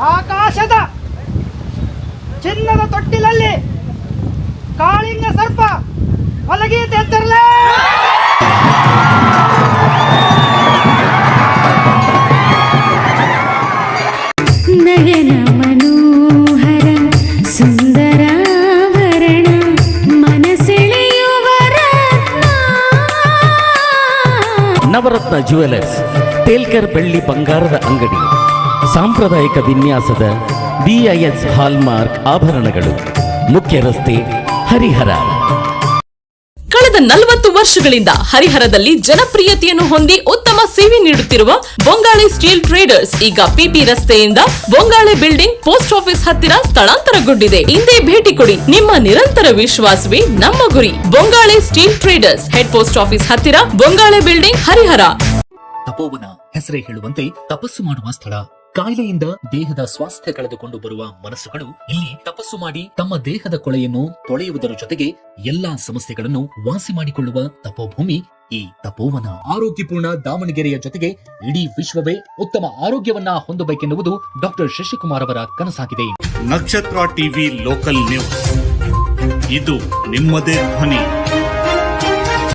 ಆಕಾಶದ ಚಿನ್ನದ ತೊಟ್ಟಿಲಲ್ಲಿ ಕಾಳಿಂಗ ಸರ್ಪ ಮಲಗೀತೆ ಎತ್ತರಲೇ! ನವರತ್ನ ಜ್ಯುವೆಲರ್ಸ್ ತೇಲ್ಕರ್ ಬೆಳ್ಳಿ ಬಂಗಾರದ ಅಂಗಡಿ. ಸಾಂಪ್ರದಾಯಿಕ ವಿನ್ಯಾಸದ ಬಿಐಎಸ್ ಹಾಲ್ಮಾರ್ಕ್ ಆಭರಣಗಳು. ಮುಖ್ಯ ರಸ್ತೆ ಹರಿಹರ. ಕಳೆದ ನಲವತ್ತು ವರ್ಷಗಳಿಂದ ಹರಿಹರದಲ್ಲಿ ಜನಪ್ರಿಯತೆಯನ್ನು ಹೊಂದಿ ಉತ್ತಮ ಸೇವೆ ನೀಡುತ್ತಿರುವ ಬೊಂಗಾಳೆ ಸ್ಟೀಲ್ ಟ್ರೇಡರ್ಸ್ ಈಗ ಪಿಪಿ ರಸ್ತೆಯಿಂದ ಬೊಂಗಾಳೆ ಬಿಲ್ಡಿಂಗ್ ಪೋಸ್ಟ್ ಆಫೀಸ್ ಹತ್ತಿರ ಸ್ಥಳಾಂತರಗೊಂಡಿದೆ. ಹಿಂದೆ ಭೇಟಿ ಕೊಡಿ ನಿಮ್ಮ ನಿರಂತರ ವಿಶ್ವಾಸವೇ ನಮ್ಮ ಗುರಿ. Bongale steel traders head post office ಹತ್ತಿರ ಬೊಂಗಾಳೆ ಬಿಲ್ಡಿಂಗ್ ಹರಿಹರ. ತಪೋವನ ಹೆಸರೇ ಹೇಳುವಂತೆ ತಪಸ್ಸು ಮಾಡುವ ಸ್ಥಳ ಕಾಯಿಲೆಯಿಂದ ದೇಹದ ಸ್ವಾಸ್ಥ್ಯ ಕಳೆದುಕೊಂಡು ಬರುವ ಮನಸ್ಸುಗಳು ಇಲ್ಲಿ ತಪಸ್ಸು ಮಾಡಿ ತಮ್ಮ ದೇಹದ ಕೊಳೆಯನ್ನು ತೊಳೆಯುವುದರ ಜೊತೆಗೆ ಎಲ್ಲಾ ಸಮಸ್ಯೆಗಳನ್ನು ವಾಸಿ ಮಾಡಿಕೊಳ್ಳುವ ತಪೋಭೂಮಿ ಈ ತಪೋವನ. ಆರೋಗ್ಯಪೂರ್ಣ ದಾವಣಗೆರೆಯ ಜೊತೆಗೆ ಇಡೀ ವಿಶ್ವವೇ ಉತ್ತಮ ಆರೋಗ್ಯವನ್ನ ಹೊಂದಬೇಕೆನ್ನುವುದು ಡಾಕ್ಟರ್ ಶಶಿಕುಮಾರ್ ಅವರ ಕನಸಾಗಿದೆ. ನಕ್ಷತ್ರ ಟಿವಿ ಲೋಕಲ್ ನ್ಯೂಸ್. ಇದು ನಿಮ್ಮದೇ ಧ್ವನಿ.